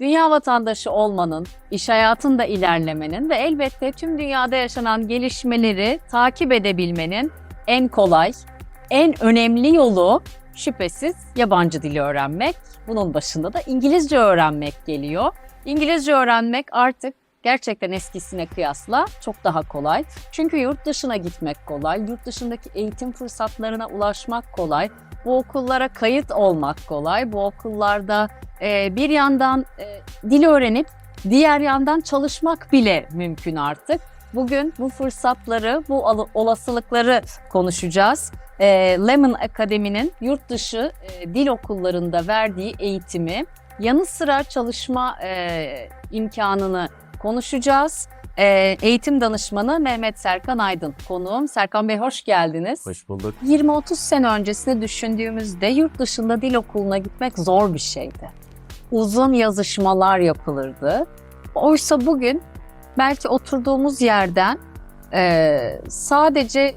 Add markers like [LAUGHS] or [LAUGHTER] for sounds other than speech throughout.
Dünya vatandaşı olmanın, iş hayatında ilerlemenin ve elbette tüm dünyada yaşanan gelişmeleri takip edebilmenin en kolay, en önemli yolu şüphesiz yabancı dili öğrenmek. Bunun başında da İngilizce öğrenmek geliyor. İngilizce öğrenmek artık gerçekten eskisine kıyasla çok daha kolay. Çünkü yurt dışına gitmek kolay, yurt dışındaki eğitim fırsatlarına ulaşmak kolay, bu okullara kayıt olmak kolay, bu okullarda e, bir yandan e, dil öğrenip diğer yandan çalışmak bile mümkün artık. Bugün bu fırsatları, bu olasılıkları konuşacağız. E, Lemon Akademi'nin yurt dışı e, dil okullarında verdiği eğitimi yanı sıra çalışma e, imkanını konuşacağız. E, eğitim danışmanı Mehmet Serkan Aydın konuğum. Serkan Bey hoş geldiniz. Hoş bulduk. 20-30 sene öncesini düşündüğümüzde yurt dışında dil okuluna gitmek zor bir şeydi. Uzun yazışmalar yapılırdı. Oysa bugün belki oturduğumuz yerden eee, sadece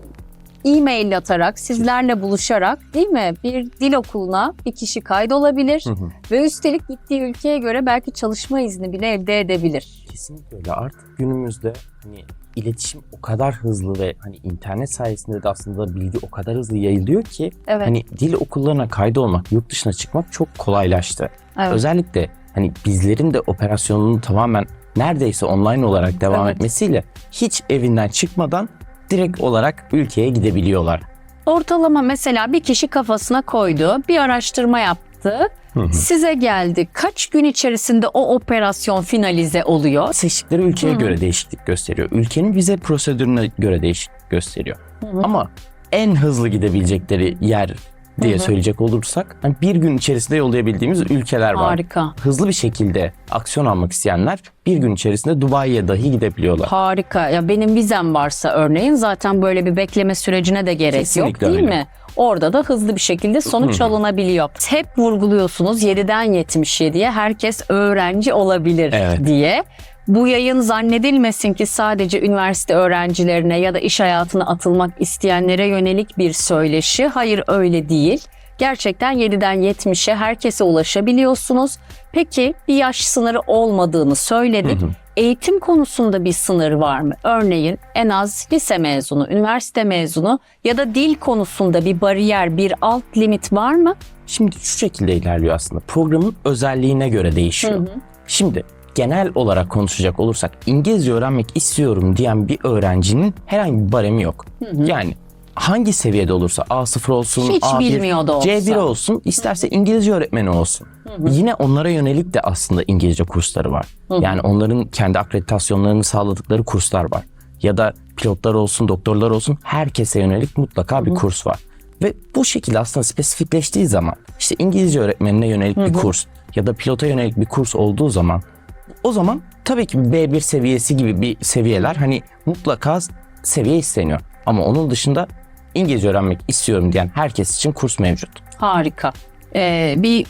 e-mail atarak, sizlerle buluşarak değil mi bir dil okuluna bir kişi kaydolabilir Hı hı. ve üstelik gittiği ülkeye göre belki çalışma izni bile elde edebilir. Kesinlikle öyle. Artık günümüzde hani iletişim o kadar hızlı ve hani internet sayesinde de aslında bilgi o kadar hızlı yayılıyor ki Evet. hani dil okullarına kaydolmak, yurt dışına çıkmak çok kolaylaştı. evet. Özellikle hani bizlerin de operasyonunun tamamen neredeyse online olarak devam Evet. etmesiyle hiç evinden çıkmadan direkt olarak ülkeye gidebiliyorlar. Ortalama mesela bir kişi kafasına koydu, bir araştırma yaptı, Hı hı. size geldi. Kaç gün içerisinde o operasyon finalize oluyor? Seçtikleri ülkeye Hı göre değişiklik gösteriyor. Ülkenin vize prosedürüne göre değişiklik gösteriyor. Hı hı. Ama en hızlı gidebilecekleri yer diye Hı hı. söyleyecek olursak hani bir gün içerisinde yollayabildiğimiz ülkeler var. Harika. Hızlı bir şekilde aksiyon almak isteyenler bir gün içerisinde Dubai'ye dahi gidebiliyorlar. Harika. Ya benim vizem varsa örneğin zaten böyle bir bekleme sürecine de gerek Kesinlikle yok değil öyle. mi? Orada da hızlı bir şekilde sonuç Hı hı. alınabiliyor. Hep vurguluyorsunuz 7'den 77'ye herkes öğrenci olabilir Evet. diye. Bu yayın zannedilmesin ki sadece üniversite öğrencilerine ya da iş hayatına atılmak isteyenlere yönelik bir söyleşi. Hayır öyle değil. Gerçekten 7'den 70'e herkese ulaşabiliyorsunuz. Peki bir yaş sınırı olmadığını söyledik. Hı hı. Eğitim konusunda bir sınır var mı? Örneğin en az lise mezunu, üniversite mezunu ya da dil konusunda bir bariyer, bir alt limit var mı? Şimdi şu şekilde ilerliyor aslında. Programın özelliğine göre değişiyor. Şimdi genel olarak konuşacak olursak İngilizce öğrenmek istiyorum diyen bir öğrencinin herhangi bir baremi yok. Yani hangi seviyede olursa A0 olsun, Hiç A1, bilmiyor da olsa. C1 olsun, isterse İngilizce öğretmeni olsun. Yine onlara yönelik de aslında İngilizce kursları var. Yani onların kendi akreditasyonlarını sağladıkları kurslar var. Ya da pilotlar olsun, doktorlar olsun herkese yönelik mutlaka bir kurs var. Ve bu şekilde aslında spesifikleştiği zaman işte İngilizce öğretmenine yönelik bir kurs ya da pilota yönelik bir kurs olduğu zaman o zaman tabii ki B1 seviyesi gibi bir seviyeler hani mutlaka seviye isteniyor. Ama onun dışında İngilizce öğrenmek istiyorum diyen herkes için kurs mevcut. Harika. Ee, bir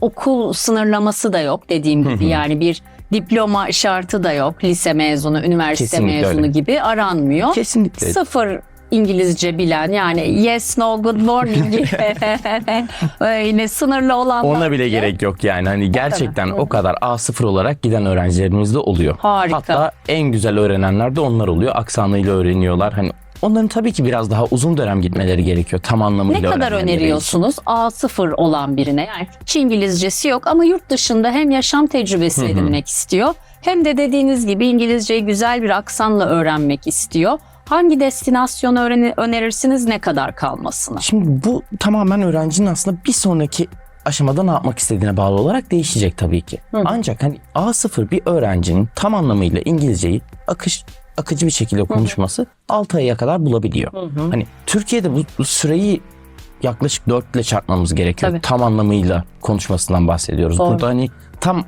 okul sınırlaması da yok dediğim gibi. Yani bir diploma şartı da yok. Lise mezunu, üniversite Kesinlikle mezunu öyle. gibi aranmıyor. Kesinlikle. Sıfır İngilizce bilen yani yes, no, good morning [LAUGHS] [LAUGHS] öyle sınırlı olanlar. Ona bile gerek yok yani. Hani gerçekten o kadar A0 olarak giden öğrencilerimiz de oluyor. Harika. Hatta en güzel öğrenenler de onlar oluyor. Aksanıyla öğreniyorlar. Hani onların tabii ki biraz daha uzun dönem gitmeleri gerekiyor tam anlamıyla Ne kadar öğrenmeleri için. öneriyorsunuz A0 olan birine? Yani hiç İngilizcesi yok ama yurt dışında hem yaşam tecrübesi edinmek istiyor hem de dediğiniz gibi İngilizceyi güzel bir aksanla öğrenmek istiyor. Hangi destinasyonu önerirsiniz ne kadar kalmasına? Şimdi bu tamamen öğrencinin aslında bir sonraki aşamada ne yapmak istediğine bağlı olarak değişecek tabii ki. Ancak hani A0 bir öğrencinin tam anlamıyla İngilizceyi akış akıcı bir şekilde konuşması 6 aya kadar bulabiliyor. Hani Türkiye'de bu, bu süreyi yaklaşık 4 ile çarpmamız gerekiyor. Tabii. Tam anlamıyla konuşmasından bahsediyoruz. Doğru. Burada hani tam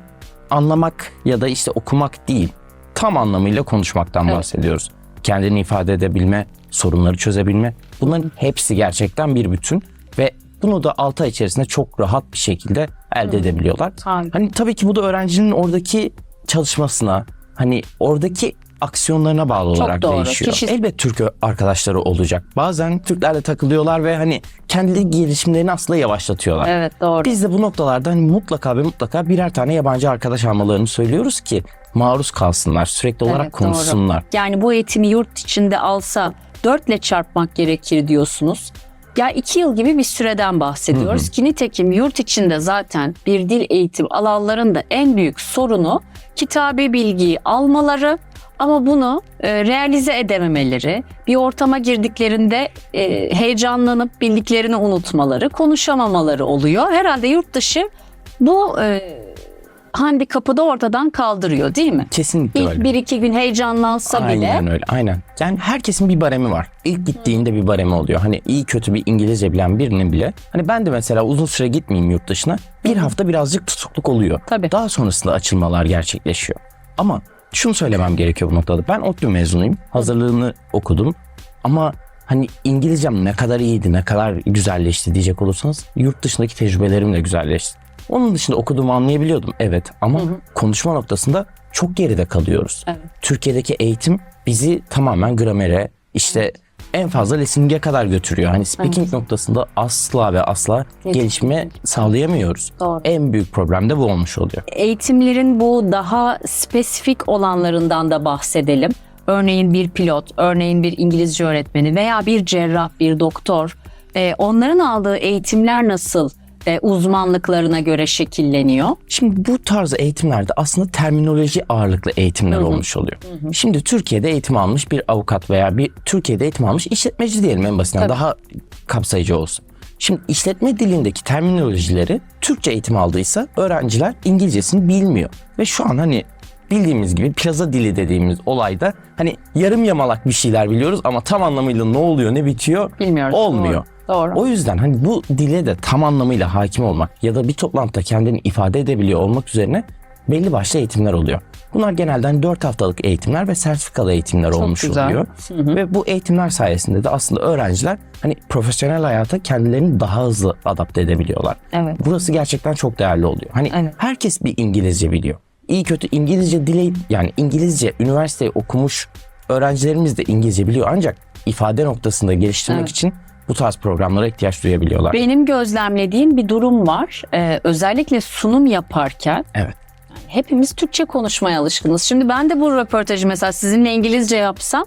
anlamak ya da işte okumak değil, tam anlamıyla konuşmaktan Evet. bahsediyoruz. Kendini ifade edebilme, sorunları çözebilme. Bunların hepsi gerçekten bir bütün ve bunu da 6 ay içerisinde çok rahat bir şekilde elde edebiliyorlar. Harika. Hani tabii ki bu da öğrencinin oradaki çalışmasına, hani oradaki aksiyonlarına bağlı olarak doğru. değişiyor. Kişi- Elbet Türk arkadaşları olacak. Bazen Türklerle takılıyorlar ve hani kendi gelişimlerini aslında yavaşlatıyorlar. Evet doğru. Biz de bu noktalarda hani mutlaka ve mutlaka birer tane yabancı arkadaş almalarını söylüyoruz ki maruz kalsınlar, sürekli olarak Evet, doğru. konuşsunlar. Yani bu eğitimi yurt içinde alsa 4 ile çarpmak gerekir diyorsunuz. Ya iki yıl gibi bir süreden bahsediyoruz ki nitekim yurt içinde zaten bir dil eğitim alanların da en büyük sorunu kitabi bilgiyi almaları ama bunu e, realize edememeleri, bir ortama girdiklerinde e, heyecanlanıp bildiklerini unutmaları, konuşamamaları oluyor. Herhalde yurt dışı bu e, handikapı da ortadan kaldırıyor değil mi? Kesinlikle İlk öyle. bir iki gün heyecanlansa bile Aynen öyle. Aynen. Yani herkesin bir baremi var. İlk gittiğinde bir baremi oluyor. Hani iyi kötü bir İngilizce bilen birinin bile. Hani ben de mesela uzun süre gitmeyeyim yurt dışına. Bir hafta birazcık tutukluk oluyor. Tabii. Daha sonrasında açılmalar gerçekleşiyor. Ama şunu söylemem gerekiyor bu noktada. Ben ODTÜ mezunuyum. Hazırlığını okudum. Ama hani İngilizcem ne kadar iyiydi, ne kadar güzelleşti diyecek olursanız yurt dışındaki tecrübelerim de güzelleşti. Onun dışında okuduğumu anlayabiliyordum evet ama konuşma noktasında çok geride kalıyoruz. Evet. Türkiye'deki eğitim bizi tamamen gramere işte en fazla listening'e kadar götürüyor. Hani speaking noktasında asla ve asla gelişme sağlayamıyoruz. Doğru. En büyük problem de bu olmuş oluyor. Eğitimlerin bu daha spesifik olanlarından da bahsedelim. Örneğin bir pilot, örneğin bir İngilizce öğretmeni veya bir cerrah, bir doktor. Ee, onların aldığı eğitimler nasıl e, uzmanlıklarına göre şekilleniyor? Şimdi bu tarz eğitimlerde aslında terminoloji ağırlıklı eğitimler olmuş oluyor. Şimdi Türkiye'de eğitim almış bir avukat veya bir Türkiye'de eğitim almış işletmeci diyelim en basitinden daha kapsayıcı olsun. Şimdi işletme dilindeki terminolojileri Türkçe eğitim aldıysa öğrenciler İngilizcesini bilmiyor. Ve şu an hani bildiğimiz gibi plaza dili dediğimiz olayda hani yarım yamalak bir şeyler biliyoruz ama tam anlamıyla ne oluyor ne bitiyor Bilmiyoruz. olmuyor. Doğru. O yüzden hani bu dile de tam anlamıyla hakim olmak ya da bir toplantıda kendini ifade edebiliyor olmak üzerine belli başlı eğitimler oluyor. Bunlar genelden 4 haftalık eğitimler ve sertifikalı eğitimler olmuş güzel. oluyor. Ve bu eğitimler sayesinde de aslında öğrenciler hani profesyonel hayata kendilerini daha hızlı adapte edebiliyorlar. Evet. Burası gerçekten çok değerli oluyor. Hani Evet. herkes bir İngilizce biliyor. İyi kötü İngilizce dile yani İngilizce üniversiteyi okumuş öğrencilerimiz de İngilizce biliyor ancak ifade noktasında geliştirmek Evet. için bu tarz programlara ihtiyaç duyabiliyorlar. Benim gözlemlediğim bir durum var. Ee, özellikle sunum yaparken Evet. hepimiz Türkçe konuşmaya alışkınız. Şimdi ben de bu röportajı mesela sizinle İngilizce yapsam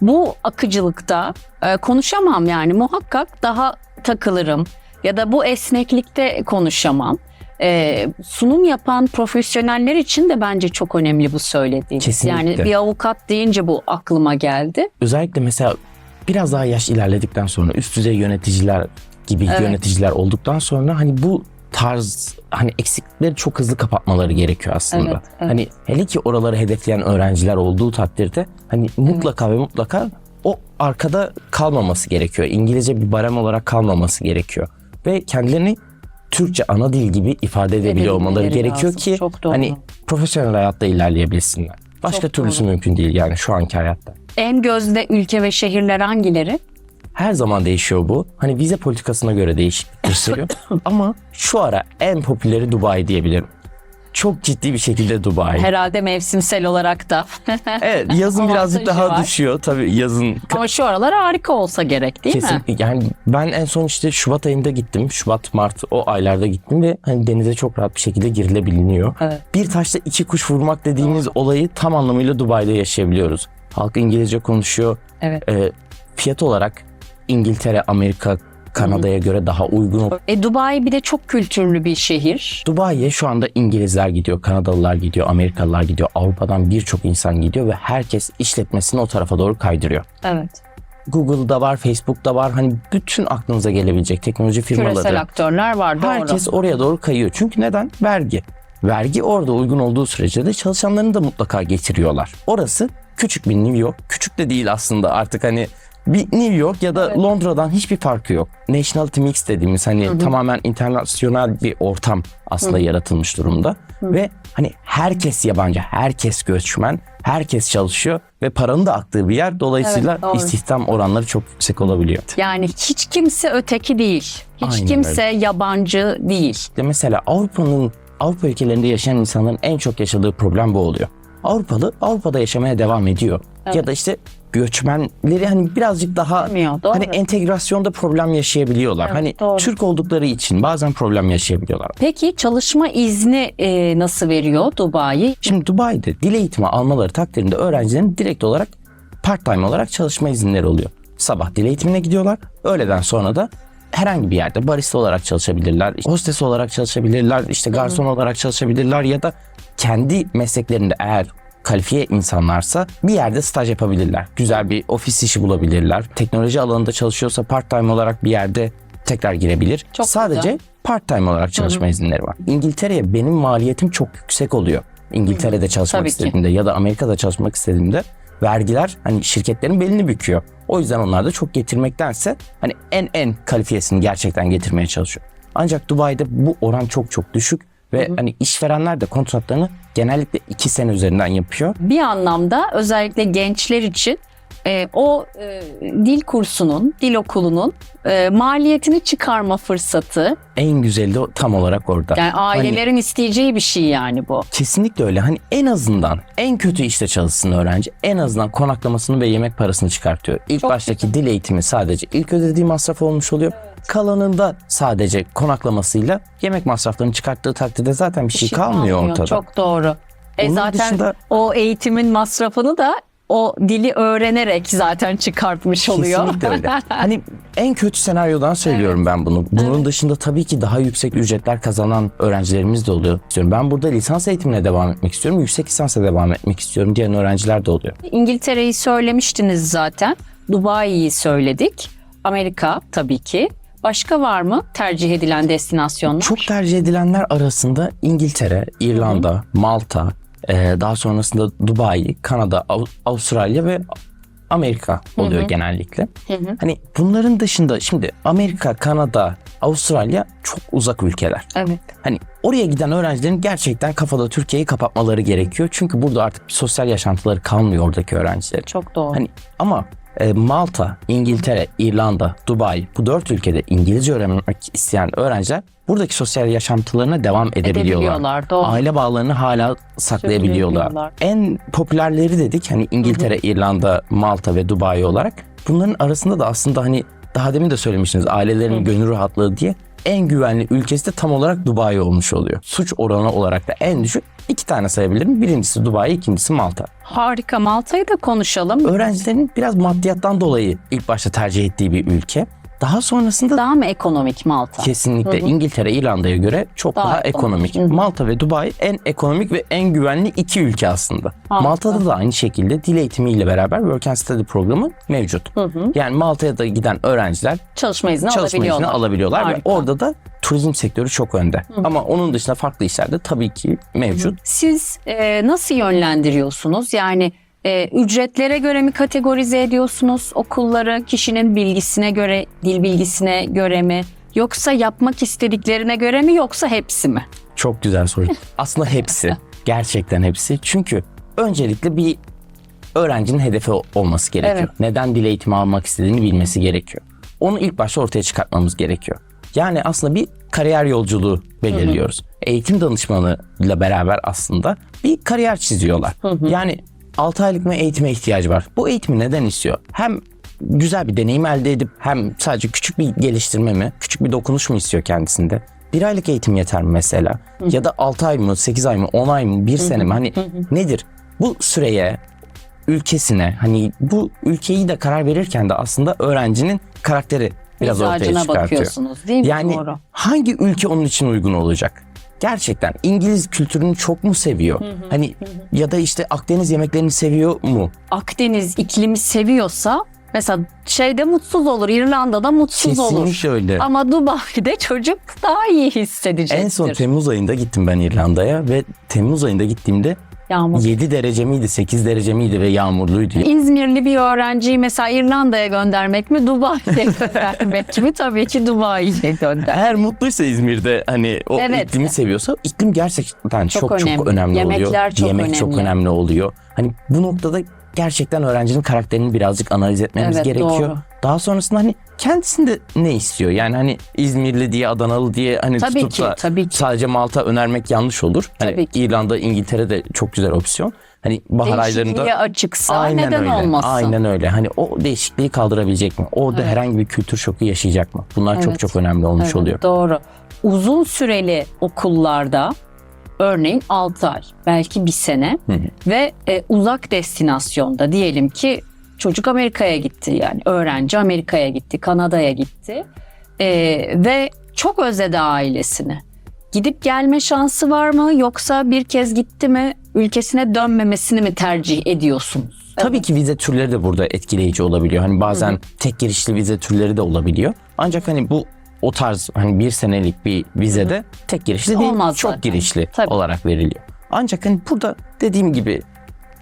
bu akıcılıkta e, konuşamam yani muhakkak daha takılırım ya da bu esneklikte konuşamam. E, sunum yapan profesyoneller için de bence çok önemli bu söylediğiniz. Kesinlikle. Yani bir avukat deyince bu aklıma geldi. Özellikle mesela biraz daha yaş ilerledikten sonra üst düzey yöneticiler gibi Evet. yöneticiler olduktan sonra hani bu tarz hani eksiklikleri çok hızlı kapatmaları gerekiyor aslında. Evet, evet. Hani hele ki oraları hedefleyen öğrenciler olduğu takdirde hani mutlaka ve mutlaka o arkada kalmaması gerekiyor. İngilizce bir barem olarak kalmaması gerekiyor. Ve kendilerini Türkçe ana dil gibi ifade edebiliyor olmaları gerekiyor lazım. ki hani profesyonel hayatta ilerleyebilsinler. Başka Çok türlüsü doğru. mümkün değil yani şu anki hayatta. En gözde ülke ve şehirler hangileri? Her zaman değişiyor bu. Hani vize politikasına göre değişiklik gösteriyor. [LAUGHS] Ama şu ara en popüleri Dubai diyebilirim. Çok ciddi bir şekilde Dubai. Herhalde mevsimsel olarak da. [LAUGHS] Evet yazın birazcık daha var. düşüyor. Tabii yazın Ama şu aralar harika olsa gerek değil mi? kesinlikle. Yani ben en son işte Şubat ayında gittim. Şubat, Mart o aylarda gittim ve hani denize çok rahat bir şekilde girilebiliniyor. Evet. Bir taşla iki kuş vurmak dediğimiz olayı tam anlamıyla Dubai'de yaşayabiliyoruz. Halk İngilizce konuşuyor. Evet. Ee, fiyat olarak İngiltere, Amerika, Kanada'ya göre daha uygun E, Dubai bir de çok kültürlü bir şehir. Dubai'ye şu anda İngilizler gidiyor, Kanadalılar gidiyor, Amerikalılar gidiyor, Avrupa'dan birçok insan gidiyor ve herkes işletmesini o tarafa doğru kaydırıyor. Evet. Google'da var, Facebook'ta var, hani bütün aklınıza gelebilecek teknoloji firmaları. Küresel aktörler var doğru. Herkes oraya doğru kayıyor. Çünkü neden? Vergi. Vergi orada uygun olduğu sürece de çalışanlarını da mutlaka getiriyorlar. Orası küçük bir New York. Küçük de değil aslında artık hani bir New York ya da Evet. Londra'dan hiçbir farkı yok. Nationality Mix dediğimiz hani tamamen internasyonel bir ortam aslında yaratılmış durumda. Ve hani herkes yabancı, herkes göçmen, herkes çalışıyor ve paranın da aktığı bir yer. Dolayısıyla Evet, doğru. istihdam oranları çok yüksek olabiliyor. Yani hiç kimse öteki değil. Hiç Aynen kimse yabancı değil. İşte mesela Avrupa'nın Avrupa ülkelerinde yaşayan insanların en çok yaşadığı problem bu oluyor. Avrupalı Avrupa'da yaşamaya devam ediyor. Evet. Ya da işte göçmenleri hani birazcık daha Bilmiyor, doğru. hani entegrasyonda problem yaşayabiliyorlar. Evet, hani doğru. Türk oldukları için bazen problem yaşayabiliyorlar. Peki çalışma izni e, nasıl veriyor Dubai? Şimdi Dubai'de dil eğitimi almaları takdirinde öğrencilerin direkt olarak part time olarak çalışma izinleri oluyor. Sabah dil eğitimine gidiyorlar. Öğleden sonra da herhangi bir yerde barista olarak çalışabilirler, hostes olarak çalışabilirler, işte garson olarak çalışabilirler ya da kendi mesleklerinde eğer kalifiye insanlarsa bir yerde staj yapabilirler. Güzel bir ofis işi bulabilirler. Teknoloji alanında çalışıyorsa part time olarak bir yerde tekrar girebilir. Çok Sadece güzel. part time olarak çalışma izinleri var. İngiltere'ye benim maliyetim çok yüksek oluyor. İngiltere'de çalışmak Tabii ki. istediğimde ya da Amerika'da çalışmak istediğimde vergiler hani şirketlerin belini büküyor. O yüzden onlar da çok getirmektense hani en en kalifiyesini gerçekten getirmeye çalışıyor. Ancak Dubai'de bu oran çok çok düşük ve hani işverenler de kontratlarını genellikle iki sene üzerinden yapıyor. Bir anlamda özellikle gençler için e, o e, dil kursunun, dil okulunun e, maliyetini çıkarma fırsatı. En güzeli de tam olarak orada. Yani Hani ailelerin isteyeceği bir şey yani bu. Kesinlikle öyle. Hani en azından en kötü işte çalışsın öğrenci. En azından konaklamasını ve yemek parasını çıkartıyor. İlk Çok baştaki dil eğitimi sadece ilk ödediği masraf olmuş oluyor. Kalanında sadece konaklamasıyla yemek masraflarını çıkarttığı takdirde zaten bir şey, şey kalmıyor, kalmıyor. ortada. Çok doğru. E Onun zaten dışında- o eğitimin masrafını da o dili öğrenerek zaten çıkartmış oluyor. Kesinlikle öyle. [LAUGHS] Hani en kötü senaryodan söylüyorum ben bunu. Bunun dışında tabii ki daha yüksek ücretler kazanan öğrencilerimiz de oluyor. İstiyorum. Ben burada lisans eğitimine devam etmek istiyorum. Yüksek lisansa devam etmek istiyorum diyen öğrenciler de oluyor. İngiltere'yi söylemiştiniz zaten. Dubai'yi söyledik. Amerika tabii ki. Başka var mı tercih edilen destinasyonlar? Çok tercih edilenler arasında İngiltere, İrlanda, Malta, e, daha sonrasında Dubai, Kanada, Av- Avustralya ve Amerika oluyor genellikle. Hani bunların dışında şimdi Amerika, Kanada, Avustralya çok uzak ülkeler. Evet. Hani oraya giden öğrencilerin gerçekten kafada Türkiye'yi kapatmaları gerekiyor. Çünkü burada artık sosyal yaşantıları kalmıyor oradaki öğrencilerin. Çok doğru. Hani ama Malta, İngiltere, İrlanda, Dubai bu dört ülkede İngilizce öğrenmek isteyen öğrenciler buradaki sosyal yaşantılarına devam edebiliyorlar. Edebiliyorlar, doğru. Aile bağlarını hala saklayabiliyorlar. En popülerleri dedik hani İngiltere, İrlanda, Malta ve Dubai olarak. Bunların arasında da aslında hani daha demin de söylemiştiniz ailelerin gönül rahatlığı diye en güvenli ülkesi de tam olarak Dubai olmuş oluyor. Suç oranı olarak da en düşük iki tane sayabilirim. Birincisi Dubai, ikincisi Malta. Harika. Malta'yı da konuşalım. Öğrencilerin biraz maddiyattan dolayı ilk başta tercih ettiği bir ülke. Daha sonrasında Daha mı ekonomik Malta? kesinlikle İngiltere, İrlanda'ya göre çok Daha daha, ekonomik. ekonomik. Malta ve Dubai en ekonomik ve en güvenli iki ülke aslında. Harika. Malta'da da aynı şekilde dil eğitimiyle beraber Work and Study programı mevcut. Yani Malta'ya da giden öğrenciler Çalışma izni çalışma izni alabiliyorlar. alabiliyorlar ve Harika. orada da turizm sektörü çok önde. Ama onun dışında farklı işler de tabii ki mevcut. Siz e, nasıl yönlendiriyorsunuz? Yani e, ücretlere göre mi kategorize ediyorsunuz okulları? Kişinin bilgisine göre, dil bilgisine göre mi? Yoksa yapmak istediklerine göre mi yoksa hepsi mi? Çok güzel soru. [LAUGHS] Aslında hepsi. Gerçekten hepsi. Çünkü öncelikle bir öğrencinin hedefi olması gerekiyor. Evet. Neden dil eğitimi almak istediğini bilmesi gerekiyor. Onu ilk başta ortaya çıkartmamız gerekiyor. Yani aslında bir kariyer yolculuğu belirliyoruz. Eğitim danışmanıyla beraber aslında bir kariyer çiziyorlar. Yani 6 aylık mı eğitime ihtiyacı var. Bu eğitimi neden istiyor? Hem güzel bir deneyim elde edip hem sadece küçük bir geliştirme mi, küçük bir dokunuş mu istiyor kendisinde? Bir aylık eğitim yeter mi mesela? Ya da 6 ay mı, 8 ay mı, 10 ay mı, 1 sene mi? Hani nedir? Bu süreye, ülkesine hani bu ülkeyi de karar verirken de aslında öğrencinin karakteri biraz ortaya Mizacına çıkartıyor. bakıyorsunuz değil mi? Yani Doğru. hangi ülke onun için uygun olacak? Gerçekten İngiliz kültürünü çok mu seviyor? Hani ya da işte Akdeniz yemeklerini seviyor mu? Akdeniz iklimi seviyorsa mesela şeyde mutsuz olur, İrlanda'da mutsuz olur. Kesinlikle öyle. Ama Dubai'de çocuk daha iyi hissedecektir. En son Temmuz ayında gittim ben İrlanda'ya ve Temmuz ayında gittiğimde Yağmur. 7 derece miydi, 8 derece miydi ve yağmurluydu. İzmirli bir öğrenciyi mesela İrlanda'ya göndermek mi, Dubai'ye [LAUGHS] göndermek mi? Tabii ki Dubai'ye gönder. Eğer mutluysa İzmir'de hani o Evet. iklimi seviyorsa iklim gerçekten çok çok, önemli. önemli, Yemekler oluyor. çok Yemek çok önemli. önemli oluyor. Hani bu noktada gerçekten öğrencinin karakterini birazcık analiz etmemiz Evet, gerekiyor. doğru. Daha sonrasında hani kendisinde ne istiyor? Yani hani İzmirli diye Adanalı diye hani Tabii tutup ki, da tabii ki. sadece Malta önermek yanlış olur. Hani Tabii ki. İrlanda, İngiltere de çok güzel opsiyon. Hani bahar aylarında açıksa Aynen neden öyle. olmasın? Aynen öyle. Hani o değişikliği kaldırabilecek mi? Orada Evet. herhangi bir kültür şoku yaşayacak mı? Bunlar çok Evet. çok önemli olmuş Evet, oluyor. Doğru. Uzun süreli okullarda örneğin 6 ay, belki bir sene Hı hı. ve e, uzak destinasyonda diyelim ki çocuk Amerika'ya gitti yani öğrenci Amerika'ya gitti, Kanada'ya gitti E, ve çok özledi ailesini. Gidip gelme şansı var mı yoksa bir kez gitti mi ülkesine dönmemesini mi tercih ediyorsunuz? Tabii ki vize türleri de burada etkileyici olabiliyor. Hani bazen tek girişli vize türleri de olabiliyor. Ancak hani bu o tarz hani bir senelik bir vizede tek girişli değil, Olmaz çok zaten. girişli Tabii. olarak veriliyor. Ancak hani burada dediğim gibi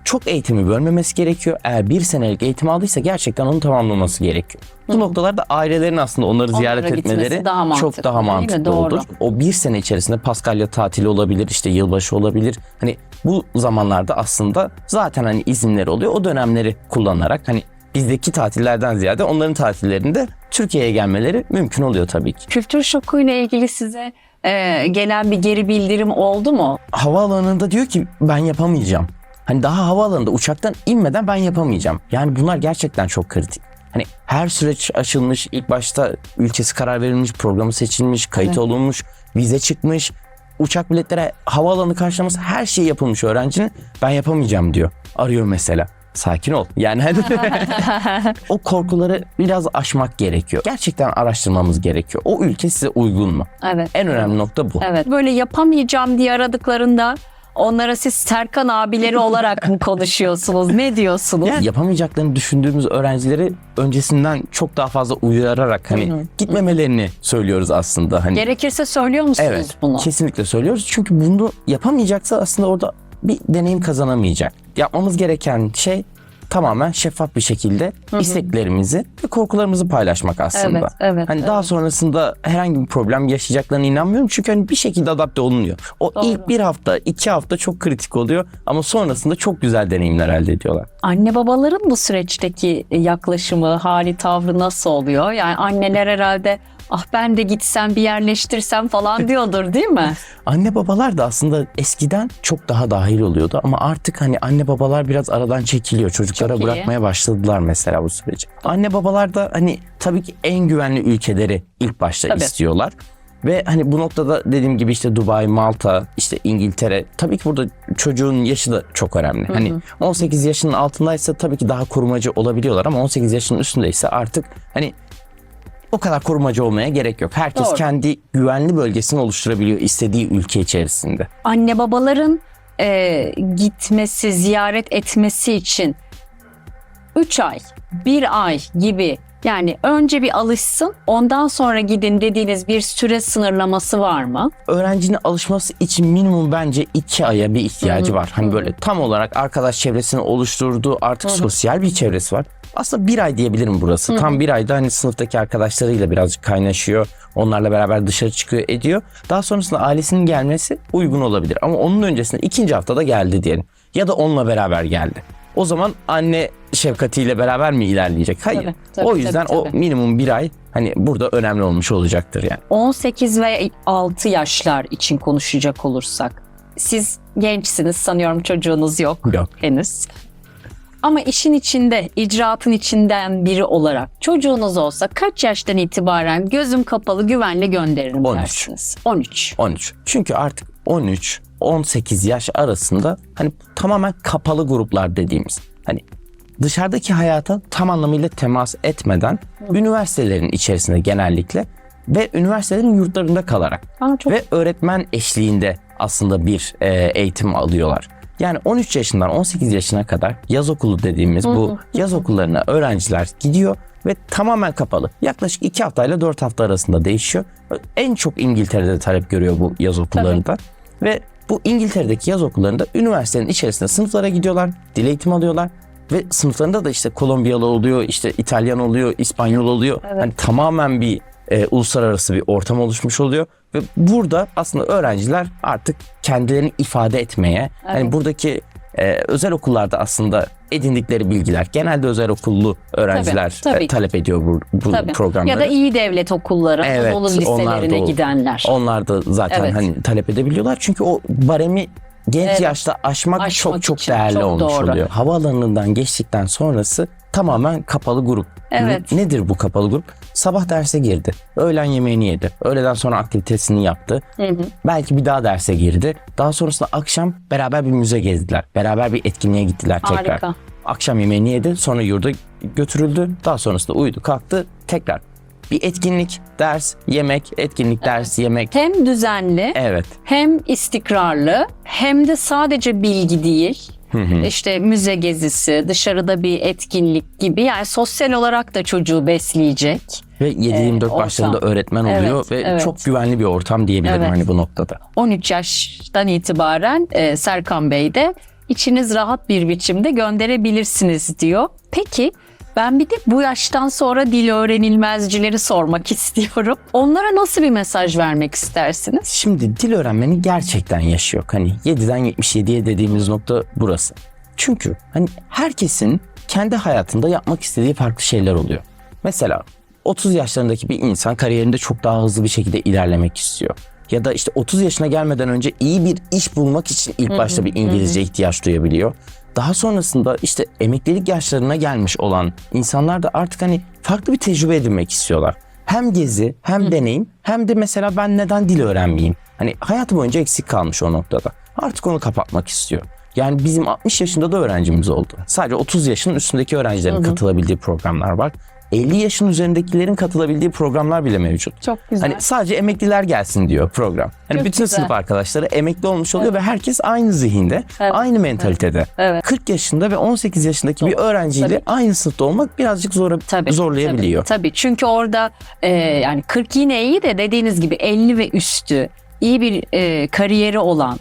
çok eğitimi bölmemesi gerekiyor. Eğer bir senelik eğitim aldıysa gerçekten onu tamamlaması gerekiyor. Bu noktalarda ailelerin aslında onları ziyaret gitmesi etmeleri daha mantıklı, çok daha mantıklı Doğru. olur. O bir sene içerisinde Paskalya tatili olabilir, işte yılbaşı olabilir. Hani bu zamanlarda aslında zaten hani izinleri oluyor. O dönemleri kullanarak hani bizdeki tatillerden ziyade onların tatillerinde Türkiye'ye gelmeleri mümkün oluyor tabii ki. Kültür şokuyla ilgili size e, gelen bir geri bildirim oldu mu? Havaalanında diyor ki ben yapamayacağım. Hani daha havaalanında uçaktan inmeden ben yapamayacağım. Yani bunlar gerçekten çok kritik. Hani her süreç aşılmış, ilk başta ülkesi karar verilmiş, programı seçilmiş, kayıt Evet. olunmuş, vize çıkmış, uçak biletleri, havaalanı karşılaması her şey yapılmış öğrencinin. Ben yapamayacağım diyor. Arıyor mesela. Sakin ol. Yani hani [LAUGHS] o korkuları biraz aşmak gerekiyor. Gerçekten araştırmamız gerekiyor. O ülke size uygun mu? Evet. En önemli nokta bu. Evet. Böyle yapamayacağım diye aradıklarında onlara siz Serkan abileri olarak mı konuşuyorsunuz? Ne diyorsunuz? yapamayacaklarını düşündüğümüz öğrencileri öncesinden çok daha fazla uyararak hani gitmemelerini söylüyoruz aslında hani. Gerekirse söylüyor musunuz evet, bunu? kesinlikle söylüyoruz. Çünkü bunu yapamayacaksa aslında orada bir deneyim kazanamayacak. Yapmamız gereken şey tamamen şeffaf bir şekilde isteklerimizi ve korkularımızı paylaşmak aslında. Evet, evet, Hani evet. daha sonrasında herhangi bir problem yaşayacaklarına inanmıyorum. Çünkü hani bir şekilde adapte olunuyor. O Doğru. ilk bir hafta, iki hafta çok kritik oluyor ama sonrasında çok güzel deneyimler elde ediyorlar. Anne babaların bu süreçteki yaklaşımı, hali, tavrı nasıl oluyor? Yani anneler herhalde ah ben de gitsem bir yerleştirsem falan diyordur değil mi? [LAUGHS] Anne babalar da aslında eskiden çok daha dahil oluyordu ama artık hani anne babalar biraz aradan çekiliyor. Çocuklara Çok iyi. bırakmaya başladılar mesela bu süreci. Anne babalar da hani tabii ki en güvenli ülkeleri ilk başta Tabii. istiyorlar. Ve hani bu noktada dediğim gibi işte Dubai, Malta, işte İngiltere tabii ki burada çocuğun yaşı da çok önemli. Hani 18 yaşının altındaysa tabii ki daha korumacı olabiliyorlar ama 18 yaşının üstündeyse artık hani o kadar korumacı olmaya gerek yok. Herkes Doğru. kendi güvenli bölgesini oluşturabiliyor istediği ülke içerisinde. Anne babaların e, gitmesi, ziyaret etmesi için 3 ay, 1 ay gibi yani önce bir alışsın ondan sonra gidin dediğiniz bir süre sınırlaması var mı? Öğrencinin alışması için minimum bence iki aya bir ihtiyacı var. Hani böyle tam olarak arkadaş çevresini oluşturduğu artık sosyal bir çevresi var. Aslında bir ay diyebilirim burası. Tam bir ayda hani sınıftaki arkadaşlarıyla birazcık kaynaşıyor. Onlarla beraber dışarı çıkıyor ediyor. Daha sonrasında ailesinin gelmesi uygun olabilir. Ama onun öncesinde ikinci haftada geldi diyelim. Ya da onunla beraber geldi. O zaman anne şefkatiyle beraber mi ilerleyecek? Hayır. Tabii, tabii, o yüzden tabii, o tabii. minimum bir ay hani burada önemli olmuş olacaktır yani. 18 ve 6 yaşlar için konuşacak olursak. Siz gençsiniz sanıyorum çocuğunuz yok Yok. henüz. Ama işin içinde, icraatın içinden biri olarak çocuğunuz olsa kaç yaştan itibaren gözüm kapalı güvenle gönderirim 13. dersiniz? 13. 13. Çünkü artık 13 18 yaş arasında hani tamamen kapalı gruplar dediğimiz hani dışarıdaki hayata tam anlamıyla temas etmeden üniversitelerin içerisinde genellikle ve üniversitelerin yurtlarında kalarak Aa, çok ve öğretmen eşliğinde aslında bir e, eğitim alıyorlar. Yani 13 yaşından 18 yaşına kadar yaz okulu dediğimiz bu yaz okullarına öğrenciler gidiyor ve tamamen kapalı. Yaklaşık 2 haftayla 4 hafta arasında değişiyor. En çok İngiltere'de talep görüyor bu yaz okullarında. Ve bu İngiltere'deki yaz okullarında üniversitenin içerisinde sınıflara gidiyorlar, dil eğitimi alıyorlar ve sınıflarında da işte Kolombiyalı oluyor, işte İtalyan oluyor, İspanyol oluyor. Hani tamamen bir e, uluslararası bir ortam oluşmuş oluyor ve burada aslında öğrenciler artık kendilerini ifade etmeye, hani buradaki Ee, özel okullarda aslında edindikleri bilgiler genelde özel okullu öğrenciler Tabii, tabii. e, talep ediyor bu, bu Tabii. programları. Ya da iyi devlet okulları, Evet, Anadolu onlar da liselerine gidenler. Onlar da zaten Evet. hani talep edebiliyorlar. Çünkü o baremi genç Evet. yaşta aşmak, Aşmak çok çok için, değerli çok olmuş doğru. oluyor. Havaalanından geçtikten sonrası tamamen kapalı grup. Evet. Nedir bu kapalı grup? Sabah derse girdi. Öğlen yemeğini yedi. Öğleden sonra aktivitesini yaptı. Hı hı. Belki bir daha derse girdi. Daha sonrasında akşam beraber bir müze gezdiler. Beraber bir etkinliğe gittiler tekrar. Harika. Akşam yemeğini yedi. Sonra yurda götürüldü. Daha sonrasında uyudu, kalktı. Tekrar bir etkinlik, ders, yemek, etkinlik, ders, yemek. Hem düzenli, Evet. hem istikrarlı, hem de sadece bilgi değil. İşte müze gezisi, dışarıda bir etkinlik gibi yani sosyal olarak da çocuğu besleyecek. Ve 7-24 ortam. başlarında öğretmen oluyor Evet, ve evet. çok güvenli bir ortam diyebilirim Evet. hani bu noktada. 13 yaştan itibaren e, Serkan Bey de içiniz rahat bir biçimde gönderebilirsiniz diyor. Peki ben bir de bu yaştan sonra dil öğrenilmezcileri sormak [LAUGHS] istiyorum. Onlara nasıl bir mesaj vermek istersiniz? Şimdi dil öğrenmeni gerçekten yaşı yok. Hani 7'den 77'ye dediğimiz nokta burası. Çünkü hani herkesin kendi hayatında yapmak istediği farklı şeyler oluyor. Mesela 30 yaşlarındaki bir insan kariyerinde çok daha hızlı bir şekilde ilerlemek istiyor. Ya da işte 30 yaşına gelmeden önce iyi bir iş bulmak için ilk başta bir İngilizce ihtiyaç duyabiliyor. Daha sonrasında işte emeklilik yaşlarına gelmiş olan insanlar da artık hani farklı bir tecrübe edinmek istiyorlar. Hem gezi, hem deneyim, hem de mesela ben neden dil öğrenmeyeyim? Hani hayatı boyunca eksik kalmış o noktada. Artık onu kapatmak istiyor. Yani bizim 60 yaşında da öğrencimiz oldu. Sadece 30 yaşın üstündeki öğrencilerin katılabildiği programlar var. 50 yaşın üzerindekilerin katılabildiği programlar bile mevcut. Çok güzel. Hani sadece emekliler gelsin diyor program. Hani Çok bütün güzel. sınıf arkadaşları emekli olmuş oluyor ve herkes aynı zihinde, Evet. aynı mentalitede. Evet. 40 yaşında ve 18 yaşındaki bir Doğru. öğrenciyle Tabii. aynı sınıfta olmak birazcık zor, Tabii, zorlayabiliyor. Tabii, tabii. çünkü orada e, yani 40 yine iyi de dediğiniz gibi 50 ve üstü iyi bir e, kariyeri olan,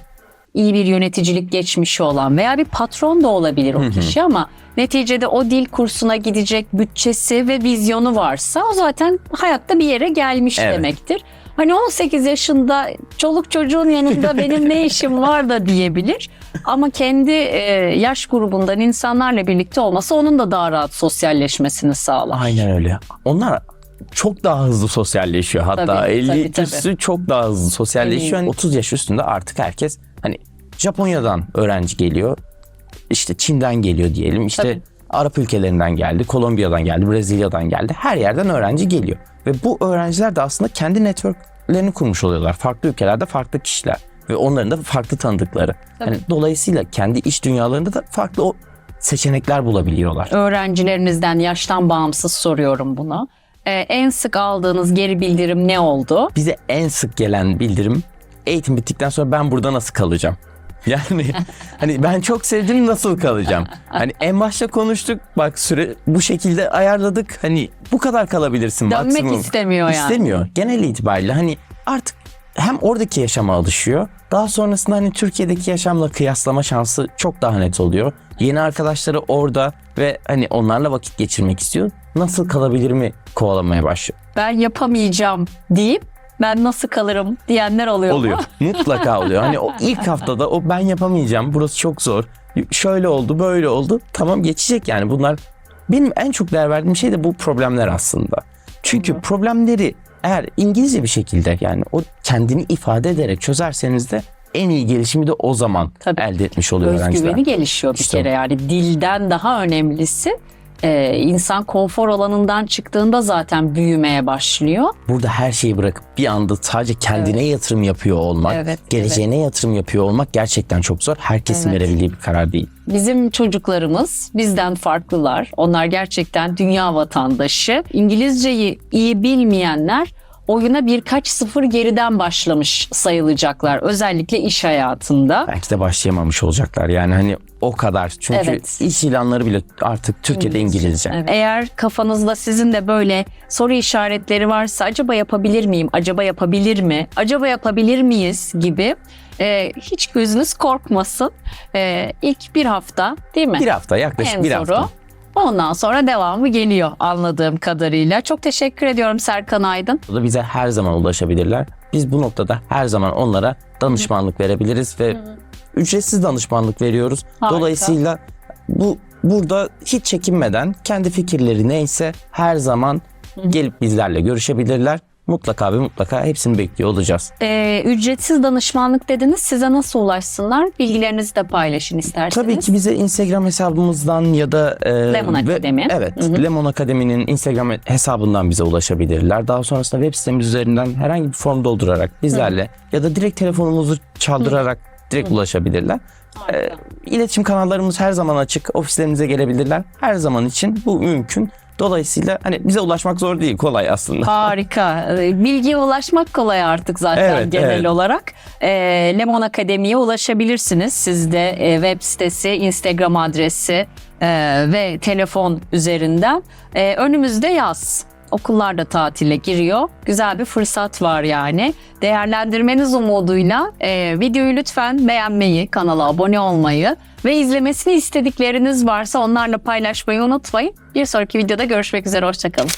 iyi bir yöneticilik geçmişi olan veya bir patron da olabilir o kişi ama neticede o dil kursuna gidecek bütçesi ve vizyonu varsa o zaten hayatta bir yere gelmiş Evet. demektir. Hani 18 yaşında çoluk çocuğun yanında benim ne işim var da diyebilir. Ama kendi e, yaş grubundan insanlarla birlikte olması onun da daha rahat sosyalleşmesini sağlar. Aynen öyle. Onlar çok daha hızlı sosyalleşiyor. Hatta Tabii, 50 tabii, tabii. üstü çok daha hızlı sosyalleşiyor. Eminim. Hani 30 yaş üstünde artık herkes hani Japonya'dan öğrenci geliyor. İşte Çin'den geliyor diyelim. İşte Tabii. Arap ülkelerinden geldi, Kolombiya'dan geldi, Brezilya'dan geldi. Her yerden öğrenci geliyor. Ve bu öğrenciler de aslında kendi networklerini kurmuş oluyorlar. Farklı ülkelerde farklı kişiler ve onların da farklı tanıdıkları. Tabii. Yani dolayısıyla kendi iş dünyalarında da farklı o seçenekler bulabiliyorlar. Öğrencilerinizden yaştan bağımsız soruyorum bunu. Ee, en sık aldığınız geri bildirim ne oldu? bize en sık gelen bildirim eğitim bittikten sonra ben burada nasıl kalacağım? [LAUGHS] Yani hani ben çok sevdim nasıl kalacağım? Hani en başta konuştuk bak süre bu şekilde ayarladık. Hani bu kadar kalabilirsin Dönmek maksimum. istemiyor yani. İstemiyor. Genel itibariyle hani artık hem oradaki yaşama alışıyor. Daha sonrasında hani Türkiye'deki yaşamla kıyaslama şansı çok daha net oluyor. Yeni arkadaşları orada ve hani onlarla vakit geçirmek istiyor. Nasıl kalabilir mi kovalamaya başlıyor. Ben yapamayacağım deyip ben nasıl kalırım diyenler oluyor mu? Oluyor. [LAUGHS] Mutlaka oluyor. Hani o ilk haftada o ben yapamayacağım. Burası çok zor. Şöyle oldu, böyle oldu. Tamam geçecek yani bunlar. Benim en çok değer verdiğim şey de bu problemler aslında. Çünkü problemleri eğer İngilizce bir şekilde yani o kendini ifade ederek çözerseniz de en iyi gelişimi de o zaman Tabii. elde etmiş oluyor öğrenciler. Özgüveni gelişiyor bir İşte kere yani dilden daha önemlisi e, insan konfor alanından çıktığında zaten büyümeye başlıyor. Burada her şeyi bırakıp bir anda sadece kendine yatırım yapıyor olmak, Evet, geleceğine yatırım yapıyor olmak gerçekten çok zor. Herkesin Evet. verebildiği bir karar değil. Bizim çocuklarımız bizden farklılar. Onlar gerçekten dünya vatandaşı. İngilizceyi iyi bilmeyenler oyuna birkaç sıfır geriden başlamış sayılacaklar. Özellikle iş hayatında. belki de başlayamamış olacaklar. Yani hani o kadar. Çünkü Evet. iş ilanları bile artık Türkiye'de İngilizce. Evet. Eğer kafanızda sizin de böyle soru işaretleri varsa acaba yapabilir miyim? Acaba yapabilir mi? Acaba yapabilir miyiz gibi e, hiç gözünüz korkmasın. E, ilk bir hafta değil mi? Bir hafta yaklaşık en bir zoru. hafta. Ondan sonra devamı geliyor anladığım kadarıyla. Çok teşekkür ediyorum Serkan Aydın. Burada bize her zaman ulaşabilirler. Biz bu noktada her zaman onlara danışmanlık verebiliriz ve ücretsiz danışmanlık veriyoruz. Harika. Dolayısıyla bu burada hiç çekinmeden kendi fikirleri neyse her zaman gelip bizlerle görüşebilirler. Mutlaka ve mutlaka hepsini bekliyor olacağız. Ee, ücretsiz danışmanlık dediniz. Size nasıl ulaşsınlar? Bilgilerinizi de paylaşın isterseniz. Tabii ki bize Instagram hesabımızdan ya da e, Lemon ve- Akademi. evet, Hı hı. Lemon Akademi'nin Instagram hesabından bize ulaşabilirler. Daha sonrasında web sitemiz üzerinden herhangi bir form doldurarak bizlerle ya da direkt telefonumuzu çaldırarak direkt ulaşabilirler. Harika. İletişim kanallarımız her zaman açık. Ofislerimize gelebilirler. Her zaman için bu mümkün. Dolayısıyla hani bize ulaşmak zor değil, kolay aslında. Harika. Ee, Bilgiye ulaşmak kolay artık zaten Evet, genel evet. olarak. Ee, Lemon Akademi'ye ulaşabilirsiniz. Sizde e, web sitesi, Instagram adresi e, ve telefon üzerinden. E, önümüzde yaz. Okullar da tatile giriyor. Güzel bir fırsat var yani. Değerlendirmeniz umuduyla e, videoyu lütfen beğenmeyi, kanala abone olmayı ve izlemesini istedikleriniz varsa onlarla paylaşmayı unutmayın. Bir sonraki videoda görüşmek üzere. Hoşçakalın.